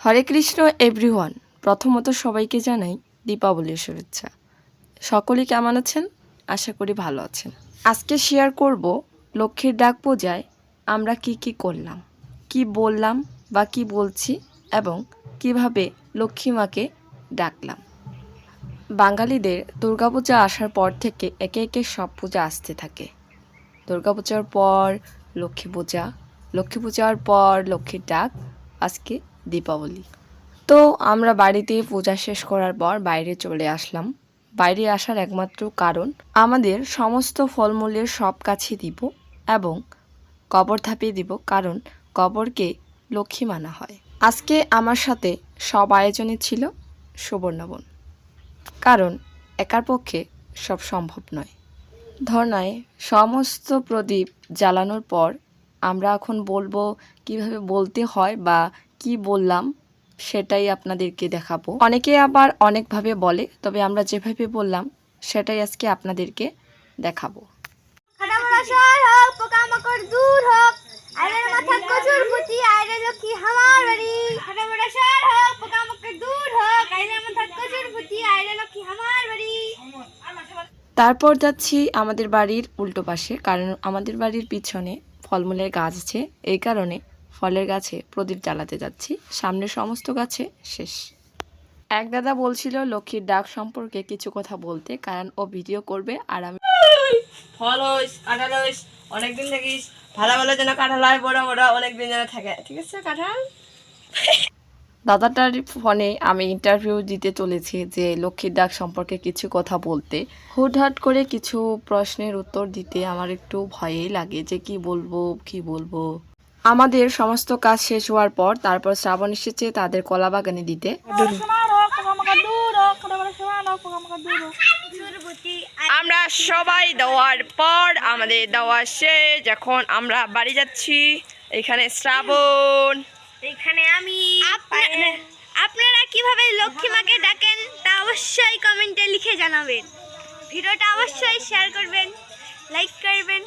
হরে Krishna everyone প্রথমত সবাইকে জানাই দীপাবলির শুভেচ্ছা। সকলেই কেমন আছেন? আশা করি ভালো আছেন। আজকে শেয়ার করব লক্ষ্মীর ডাক পূজায় আমরা কি কি করলাম, কি বললাম বা কি বলছি এবং কীভাবে লক্ষ্মী মাকে ডাকলাম। বাঙালিদের দুর্গাপূজা আসার পর থেকে একে একে সব পূজা আসতে থাকে। দুর্গাপূজার পর লক্ষ্মী পূজা, লক্ষ্মী পূজার পর লক্ষ্মীর ডাক আজকে দীপাবলি। তো আমরা বাড়িতে পূজা শেষ করার পর বাইরে চলে আসলাম। বাইরে আসার একমাত্র কারণ, আমাদের সমস্ত ফলমূলের সব কাছে দিব এবং কবর থাপিয়ে দিব, কারণ কবরকে লক্ষ্মী মানা হয়। আজকে আমার সাথে সব আয়োজনে ছিল সুবর্ণবন কারণ একার পক্ষে সব সম্ভব নয়। ধর্নায় সমস্ত প্রদীপ জ্বালানোর পর আমরা এখন বলব কীভাবে বলতে হয় বা কি বললাম সেটাই আপনাদেরকে দেখাবো। অনেকে আবার অনেকভাবে বলে তবে আমরা যেভাবে বললাম সেটাই আজকে আপনাদেরকে দেখাবো। ফাটাফাটা শহর হোক পোকামাকড় দূর হোক আইনের মাথা কচুর পুঁতি আইরে লক্ষ্মী হামার বাড়ি। ফাটাফাটা শহর হোক পোকামাকড় দূর হোক আইনের মাথা কচুর পুঁতি আইরে লক্ষ্মী হামার বাড়ি। তারপর যাচ্ছি আমাদের বাড়ির উল্টো পাশে কারণ আমাদের বাড়ির পিছনে ফলমূলের গাছ আছে এই কারণে ফলের গাছে প্রদীপ জ্বালাতে যাচ্ছি। সামনের সমস্ত গাছে শেষ। এক দাদা বলছিল লক্ষ্মীর ডাক সম্পর্কে কিছু কথা বলতে কারণ ও ভিডিও করবে আর আমি ফল হইস কাঁঠাল হইস অনেকদিন থাকিস। ভালো ভালো যেন কাঁঠাল হয় বড় বড় অনেকদিন যেন থাকে। ঠিক আছে কাঁঠাল? দাদাটার ফোনে আমি ইন্টারভিউ দিতে চলেছি যে লক্ষ্মীর ডাক সম্পর্কে কিছু কথা বলতে। হুটহাট করে কিছু প্রশ্নের উত্তর দিতে আমার একটু ভয়ই লাগে যে কি বলব কি বলব। আমাদের সমস্ত কাজ শেষ হওয়ার পর তারপর শ্রাবণ এসেছে তাদের কলা বাগানে দিতে। আমরা সবাই দেওয়ার পর আমাদের দেওয়া শেষ। এখন আমরা বাড়ি যাচ্ছি। এখানে শ্রাবণ। এখানে আমি আপনারা কীভাবে লক্ষ্মী মাকে ডাকেন তা অবশ্যই কমেন্টে লিখে জানাবেন। ভিডিওটা অবশ্যই শেয়ার করবেন লাইক করবেন।